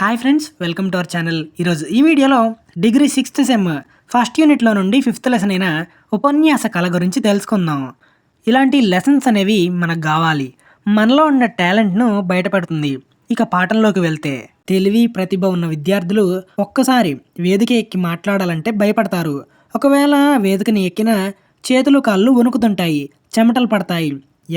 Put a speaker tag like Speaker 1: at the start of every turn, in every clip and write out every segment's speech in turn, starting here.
Speaker 1: Hi friends welcome to our channel ఈరోజు ఈ వీడియోలో డిగ్రీ సిక్స్త్ సెమ్ ఫస్ట్ యూనిట్లో నుండి ఫిఫ్త్ లెసన్ అయిన ఉపన్యాస కళ గురించి తెలుసుకుందాం. ఇలాంటి లెసన్స్ అనేవి మనకు కావాలి. మనలో ఉన్న టాలెంట్ను బయటపడుతుంది. ఇక పాఠంలోకి వెళ్తే తెలివి ప్రతిభ ఉన్న విద్యార్థులు ఒక్కసారి వేదిక ఎక్కి మాట్లాడాలంటే భయపడతారు. ఒకవేళ వేదికని ఎక్కిన చేతులు కాళ్ళు వణుకుతుంటాయి చెమటలు పడతాయి.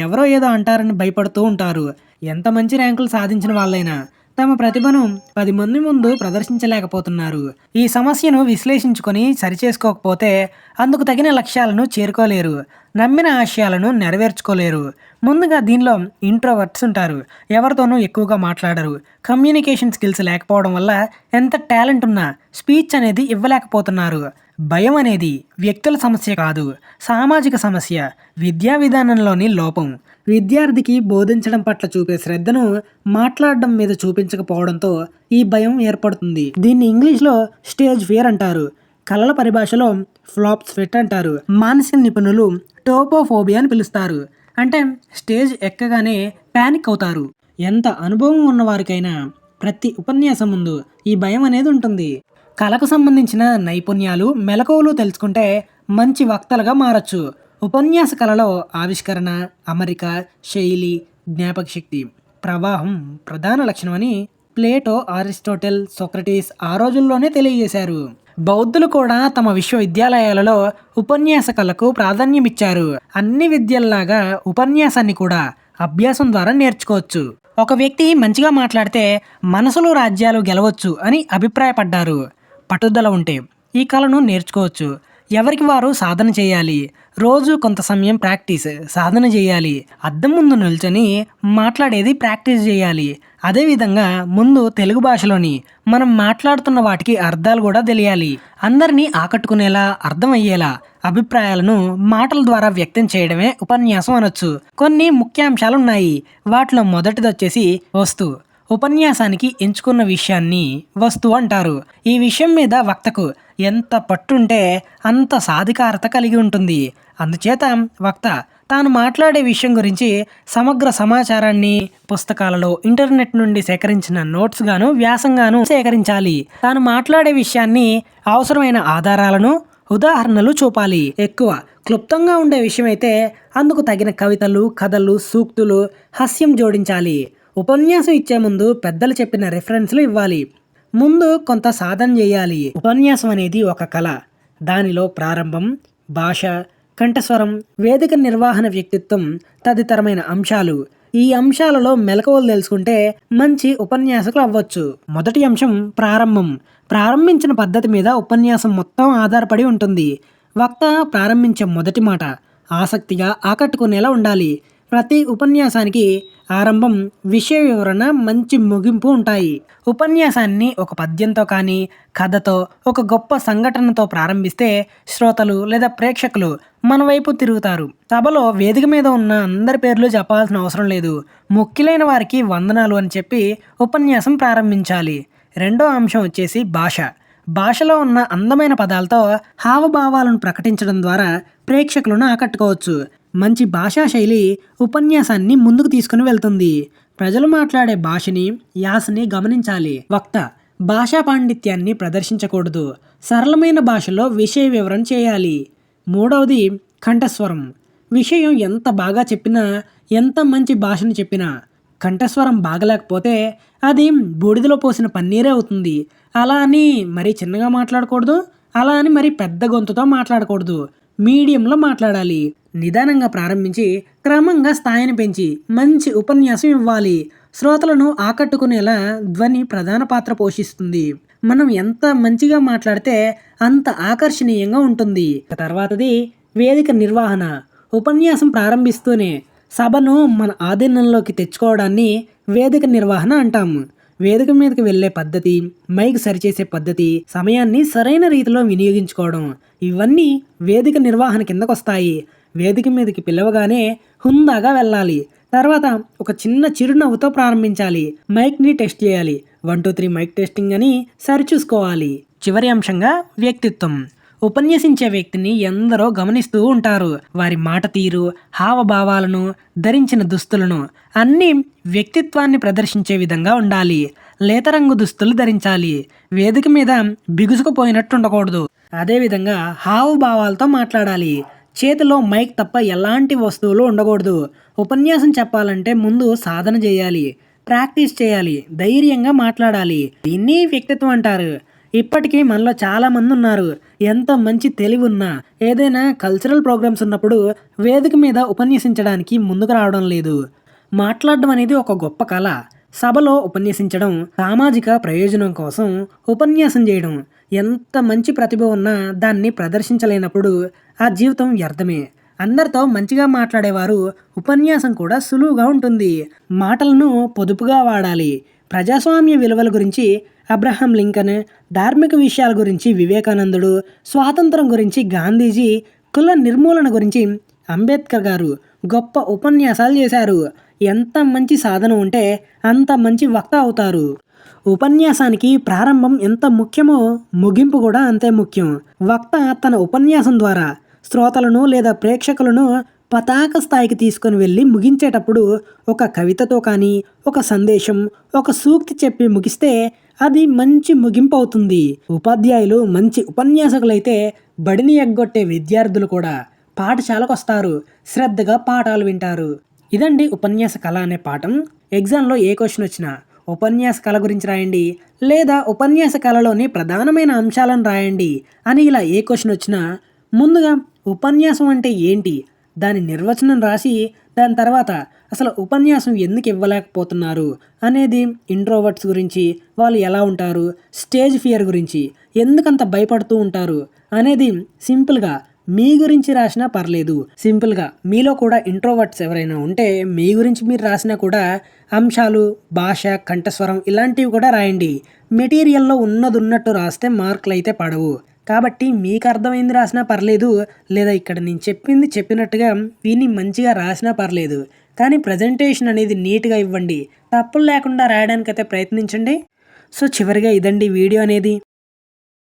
Speaker 1: ఎవరో ఏదో అంటారని భయపడుతూ ఉంటారు. ఎంత మంచి ర్యాంకులు సాధించిన వాళ్ళైనా తమ ప్రతిభను పది మంది ముందు ప్రదర్శించలేకపోతున్నారు. ఈ సమస్యను విశ్లేషించుకొని సరిచేసుకోకపోతే అందుకు తగిన లక్ష్యాలను చేరుకోలేరు. నమ్మిన ఆశయాలను నెరవేర్చుకోలేరు. ముందుగా దీనిలో ఇంట్రోవర్ట్స్ ఉంటారు. ఎవరితోనూ ఎక్కువగా మాట్లాడరు. కమ్యూనికేషన్ స్కిల్స్ లేకపోవడం వల్ల ఎంత టాలెంట్ ఉన్నా స్పీచ్ అనేది ఇవ్వలేకపోతున్నారు. భయం అనేది వ్యక్తుల సమస్య కాదు. సామాజిక సమస్య విద్యా విధానంలోని లోపం. విద్యార్థికి బోధించడం పట్ల చూపే శ్రద్ధను మాట్లాడడం మీద చూపించకపోవడంతో ఈ భయం ఏర్పడుతుంది. దీన్ని ఇంగ్లీష్లో స్టేజ్ ఫియర్ అంటారు. కళల పరిభాషలో ఫ్లాప్స్ ఫిట్ అంటారు. మానసిక నిపుణులు టోపోఫోబియా అని పిలుస్తారు. అంటే స్టేజ్ ఎక్కగానే ప్యానిక్ అవుతారు. ఎంత అనుభవం ఉన్నవారికైనా ప్రతి ఉపన్యాసం ముందు ఈ భయం అనేది ఉంటుంది. కళకు సంబంధించిన నైపుణ్యాలు మెలకువలు తెలుసుకుంటే మంచి వక్తలుగా మారచ్చు. ఉపన్యాస కళలో ఆవిష్కరణ అమరిక శైలి జ్ఞాపక శక్తి ప్రవాహం ప్రధాన లక్షణమని ప్లేటో అరిస్టోటెల్ సోక్రటీస్ ఆ రోజుల్లోనే తెలియజేశారు. బౌద్ధులు కూడా తమ విశ్వవిద్యాలయాలలో ఉపన్యాస కళకు ప్రాధాన్యమిచ్చారు. అన్ని విద్యల్లాగా ఉపన్యాసాన్ని కూడా అభ్యాసం ద్వారా నేర్చుకోవచ్చు. ఒక వ్యక్తి మంచిగా మాట్లాడితే మనసులో రాజ్యాలు గెలవచ్చు అని అభిప్రాయపడ్డారు. పట్టుదల ఉంటే ఈ కళను నేర్చుకోవచ్చు. ఎవరికి వారు సాధన చేయాలి? రోజు కొంత సమయం ప్రాక్టీస్ సాధన చేయాలి. అద్దం ముందు నిల్చొని మాట్లాడేది ప్రాక్టీస్ చేయాలి. అదేవిధంగా ముందు తెలుగు భాషలోని మనం మాట్లాడుతున్న వాటికి అర్థాలు కూడా తెలియాలి. అందరినీ ఆకట్టుకునేలా అర్థమయ్యేలా అభిప్రాయాలను మాటల ద్వారా వ్యక్తం చేయడమే ఉపన్యాసం అనొచ్చు. కొన్ని ముఖ్యాంశాలు ఉన్నాయి వాటిలో మొదటిది వచ్చేసి వస్తు. ఉపన్యాసానికి ఎంచుకున్న విషయాన్ని వస్తువు అంటారు. ఈ విషయం మీద వక్తకు ఎంత పట్టుంటే అంత సాధికారత కలిగి ఉంటుంది. అందుచేత వక్త తాను మాట్లాడే విషయం గురించి సమగ్ర సమాచారాన్ని పుస్తకాలలో ఇంటర్నెట్ నుండి సేకరించిన నోట్స్ గాను వ్యాసంగాను సేకరించాలి. తాను మాట్లాడే విషయాన్ని అవసరమైన ఆధారాలను ఉదాహరణలు చూపాలి. ఎక్కువ క్లుప్తంగా ఉండే విషయమైతే అందుకు తగిన కవితలు కథలు సూక్తులు హాస్యం జోడించాలి. ఉపన్యాసం ఇచ్చే ముందు పెద్దలు చెప్పిన రెఫరెన్స్లు ఇవ్వాలి. ముందు కొంత సాధన చేయాలి. ఉపన్యాసం అనేది ఒక కళ. దానిలో ప్రారంభం భాష కంఠస్వరం వేదిక నిర్వహణ వ్యక్తిత్వం తదితరమైన అంశాలు. ఈ అంశాలలో మెలకువలు తెలుసుకుంటే మంచి ఉపన్యాసకులు అవ్వచ్చు. మొదటి అంశం ప్రారంభం. ప్రారంభించిన పద్ధతి మీద ఉపన్యాసం మొత్తం ఆధారపడి ఉంటుంది. వక్త ప్రారంభించే మొదటి మాట ఆసక్తిగా ఆకట్టుకునేలా ఉండాలి. ప్రతి ఉపన్యాసానికి ఆరంభం విషయ వివరణ మంచి ముగింపు ఉంటాయి. ఉపన్యాసాన్ని ఒక పద్యంతో కానీ కథతో ఒక గొప్ప సంఘటనతో ప్రారంభిస్తే శ్రోతలు లేదా ప్రేక్షకులు మన వైపు తిరుగుతారు. సభలో వేదిక మీద ఉన్న అందరి పేర్లు చెప్పాల్సిన అవసరం లేదు. ముఖ్యులైన వారికి వందనాలు అని చెప్పి ఉపన్యాసం ప్రారంభించాలి. రెండో అంశం వచ్చేసి భాష. భాషలో ఉన్న అందమైన పదాలతో హావభావాలను ప్రకటించడం ద్వారా ప్రేక్షకులను ఆకట్టుకోవచ్చు. మంచి భాషా శైలి ఉపన్యాసాన్ని ముందుకు తీసుకుని వెళ్తుంది. ప్రజలు మాట్లాడే భాషని యాసని గమనించాలి. వక్త భాషా పాండిత్యాన్ని ప్రదర్శించకూడదు. సరళమైన భాషలో విషయ వివరణ చేయాలి. మూడవది కంఠస్వరం. విషయం ఎంత బాగా చెప్పినా ఎంత మంచి భాషను చెప్పినా కంఠస్వరం బాగలేకపోతే అది బూడిదలో పోసిన పన్నీరే అవుతుంది. అలా అని మరీ చిన్నగా మాట్లాడకూడదు అలా అని మరీ పెద్ద గొంతుతో మాట్లాడకూడదు. మీడియంలో మాట్లాడాలి. నిదానంగా ప్రారంభించి క్రమంగా స్థాయిని పెంచి మంచి ఉపన్యాసం ఇవ్వాలి. శ్రోతలను ఆకట్టుకునేలా ధ్వని ప్రధాన పాత్ర పోషిస్తుంది. మనం ఎంత మంచిగా మాట్లాడితే అంత ఆకర్షణీయంగా ఉంటుంది. తర్వాతది వేదిక నిర్వహణ. ఉపన్యాసం ప్రారంభిస్తూనే సభను మన ఆధీనంలోకి తెచ్చుకోవడాన్ని వేదిక నిర్వహణ అంటాము వేదిక మీదకి వెళ్ళే పద్ధతి మైక్ సరిచేసే పద్ధతి సమయాన్ని సరైన రీతిలో వినియోగించుకోవడం ఇవన్నీ వేదిక నిర్వహణ కిందకొస్తాయి. వేదిక మీదకి పిలవగానే హుందాగా వెళ్ళాలి. తర్వాత ఒక చిన్న చిరునవ్వుతో ప్రారంభించాలి. మైక్ని టెస్ట్ చేయాలి. One two three mic testing అని సరిచూసుకోవాలి. చివరి అంశంగా వ్యక్తిత్వం. ఉపన్యసించే వ్యక్తిని ఎందరో గమనిస్తూ ఉంటారు. వారి మాట తీరు హావభావాలను ధరించిన దుస్తులను అన్నీ వ్యక్తిత్వాన్ని ప్రదర్శించే విధంగా ఉండాలి. లేత రంగు దుస్తులు ధరించాలి. వేదిక మీద బిగుసుకుపోయినట్టు ఉండకూడదు అదేవిధంగా హావభావాలతో మాట్లాడాలి. చేతిలో మైక్ తప్ప ఎలాంటి వస్తువులు ఉండకూడదు. ఉపన్యాసం చెప్పాలంటే ముందు సాధన చేయాలి. ప్రాక్టీస్ చేయాలి. ధైర్యంగా మాట్లాడాలి. దీన్ని వ్యక్తిత్వం అంటారు. ఇప్పటికీ మనలో చాలామంది ఉన్నారు. ఎంత మంచి తెలివి ఉన్నా ఏదైనా కల్చరల్ ప్రోగ్రామ్స్ ఉన్నప్పుడు వేదిక మీద ఉపన్యసించడానికి ముందుకు రావడం లేదు. మాట్లాడడం అనేది ఒక గొప్ప కళ. సభలో ఉపన్యసించడం సామాజిక ప్రయోజనం కోసం ఉపన్యాసం చేయడం. ఎంత మంచి ప్రతిభ ఉన్నా దాన్ని ప్రదర్శించలేనప్పుడు ఆ జీవితం వ్యర్థమే. అందరితో మంచిగా మాట్లాడేవారు ఉపన్యాసం కూడా సులువుగా ఉంటుంది. మాటలను పొదుపుగా వాడాలి. ప్రజాస్వామ్య విలువల గురించి అబ్రహం లింకన్ ధార్మిక విషయాల గురించి వివేకానందుడు స్వాతంత్రం గురించి గాంధీజీ కుల నిర్మూలన గురించి అంబేద్కర్ గారు గొప్ప ఉపన్యాసాలు చేశారు. ఎంత మంచి సాధన ఉంటే అంత మంచి వక్త అవుతారు. ఉపన్యాసానికి ప్రారంభం ఎంత ముఖ్యమో ముగింపు కూడా అంతే ముఖ్యం. వక్త తన ఉపన్యాసం ద్వారా శ్రోతలను లేదా ప్రేక్షకులను పతాక స్థాయికి తీసుకొని వెళ్ళి ముగించేటప్పుడు ఒక కవితతో కానీ ఒక సందేశం ఒక సూక్తి చెప్పి ముగిస్తే అది మంచి ముగింపు అవుతుంది. ఉపాధ్యాయులు మంచి ఉపన్యాసకులైతే బడిని ఎగ్గొట్టే విద్యార్థులు కూడా పాఠశాలకు వస్తారు. శ్రద్ధగా పాఠాలు వింటారు. ఇదండి ఉపన్యాస కళ అనే పాఠం. ఎగ్జామ్లో ఏ క్వశ్చన్ వచ్చినా ఉపన్యాస కళ గురించి రాయండి లేదా ఉపన్యాస కళలోని ప్రధానమైన అంశాలను రాయండి అని ఇలా ఏ క్వశ్చన్ వచ్చినా ముందుగా ఉపన్యాసం అంటే ఏంటి దాని నిర్వచనం రాసి దాని తర్వాత అసలు ఉపన్యాసం ఎందుకు ఇవ్వలేకపోతున్నారు అనేది ఇంట్రోవర్ట్స్ గురించి వాళ్ళు ఎలా ఉంటారు స్టేజ్ ఫియర్ గురించి ఎందుకంత భయపడుతూ ఉంటారు అనేది సింపుల్గా మీ గురించి రాసినా పర్లేదు. సింపుల్గా మీలో కూడా ఇంట్రోవర్ట్స్ ఎవరైనా ఉంటే మీ గురించి మీరు రాసినా కూడా అంశాలు భాష కంఠస్వరం ఇలాంటివి కూడా రాయండి. మెటీరియల్లో ఉన్నది ఉన్నట్టు రాస్తే మార్కులు అయితే పడవు. కాబట్టి మీకు అర్థమైంది రాసినా పర్లేదు లేదా ఇక్కడ నేను చెప్పింది చెప్పినట్టుగా విని మంచిగా రాసినా పర్లేదు. కానీ ప్రజెంటేషన్ అనేది నీట్గా ఇవ్వండి. తప్పులు లేకుండా రాయడానికైతే ప్రయత్నించండి. సో చివరిగా ఇదండి వీడియో అనేది.